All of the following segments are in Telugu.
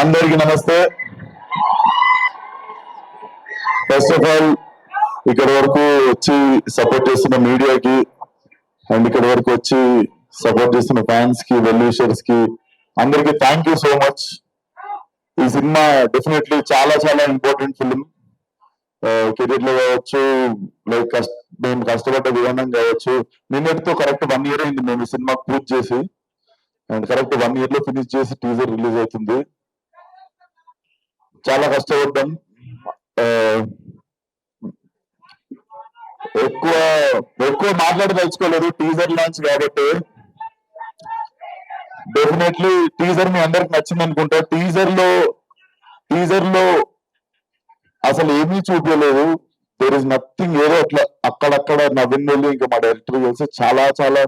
అందరికి నమస్తే. ఫస్ట్ ఆఫ్ ఆల్ ఇక్కడ వరకు వచ్చి సపోర్ట్ చేస్తున్న మీడియాకి అండ్ ఇక్కడ వరకు వచ్చి సపోర్ట్ చేస్తున్న ఫ్యాన్స్కి వెల్యూషర్స్కి అందరికి థ్యాంక్ యూ సో మచ్ ఈ సినిమా డెఫినెట్లీ చాలా చాలా ఇంపార్టెంట్ ఫిలిం కెరీర్లో కావచ్చు లైక్ కష్ట మేము కష్టపడ్డ విధానం కావచ్చు నిన్నటితో కరెక్ట్ వన్ ఇయర్ అయింది మేము ఈ సినిమా పూర్తి చేసి. అండ్ కరెక్ట్ వన్ ఇయర్లో ఫినిష్ చేసి టీజర్ రిలీజ్ అవుతుంది. చాలా కష్టపడ్డాం. ఎక్కువ ఎక్కువ మాట్లాడదలుచుకోలేదు టీజర్ లాంచ్ కాబట్టి. డెఫినెట్లీ టీజర్ మీ అందరికి నచ్చింది అనుకుంటా. టీజర్లో టీజర్లో అసలు ఏమీ చూపించలేదు దేర్ ఇస్ నథింగ్ ఏదో అట్లా అక్కడక్కడ నవీన్ వెళ్ళి ఇంకా మా డైరెక్టర్ కలిసి చాలా చాలా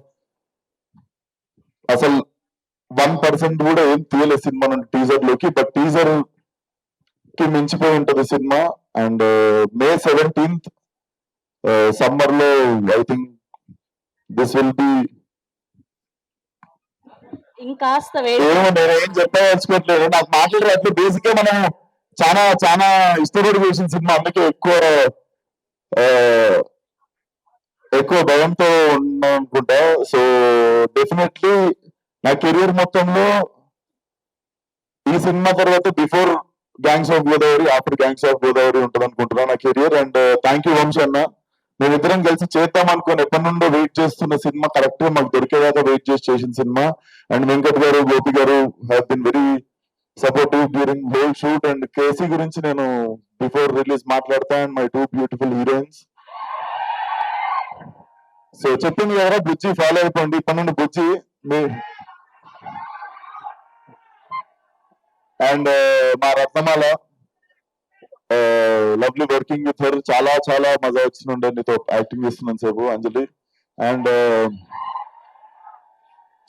అసలు వన్ పర్సెంట్ కూడా ఏం తీయలేదు సినిమా నుండి టీజర్లోకి బట్ టీజర్ కి మించిపోయి ఉంటది సినిమా. అండ్ మే సెవెంటీన్త్ సమ్మర్లో I think this will be ఇంకాస్త నేను ఏం చెప్పదలుచుకోవట్లేదు నాకు మాట్లాడేటప్పుడు బేసిక్గా మనం చాలా చాలా ఇష్టపడి చూసిన సినిమా. అందుకే ఎక్కువ ఆ, ఎక్కువ భయంతో ఉన్నాం అనుకుంటా. సో డెఫినెట్లీ నా కెరియర్ మొత్తంలో ఈ సినిమా తర్వాత before gangs of Godavari after gangs of Godavari ఉంటుంది అనుకుంటున్నా నా career and thank you Vamsi అన్న. మేమిద్దరం కలిసి చేద్దాం అనుకుని ఎప్పటి నుండో వెయిట్ చేస్తున్న సినిమా కరెక్ట్ మాకు దొరికేదాకా వెయిట్ చేసి చేసిన సినిమా. అండ్ వెంకట్ గారు గోపి గారు have been very supportive during whole shoot and KC గురించి నేను బిఫోర్ రిలీజ్ మాట్లాడతా and my two beautiful heroines so చెప్పింది కదా బుజ్జి ఫాలో అయిపోండి. ఇప్పటి నుండి బుజ్జి మీ అండ్ మా Ratnamala lovely working with her చాలా చాలా మజా వచ్చినుండే నీతో యాక్టింగ్ చేస్తున్నాను సేపు అంజలి. అండ్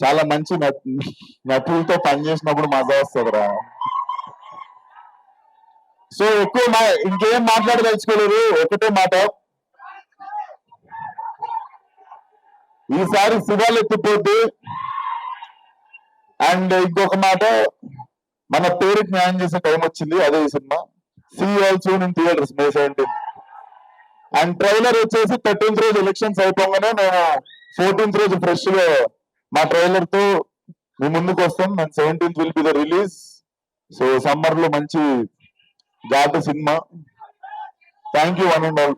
చాలా మంచి నట్- నటులతో పనిచేసినప్పుడు మజా వస్తుందిరా. సో ఎక్కువ మా- ఇంకేం మాట్లాడదలుచుకోలేదు. ఒకటే మాట. ఈసారి శివాలు ఎత్తిపోద్ది అండ్ ఇంకొక మాట. మన పేరుకి న్యాయం చేసే టైం వచ్చింది అదే ఈ cinema. See also in theatres May seventeen and trailer వచ్చేసి థర్టీన్త్ రోజు ఎలక్షన్స్ అయిపోగానే నేను ఫోర్టీన్త్ రోజు ఫ్రెష్గా మా ట్రైలర్తో మీ ముందుకు వస్తాం. And seventeenth will be the release so సమ్మర్లో మంచి జాత cinema. Thank you one and all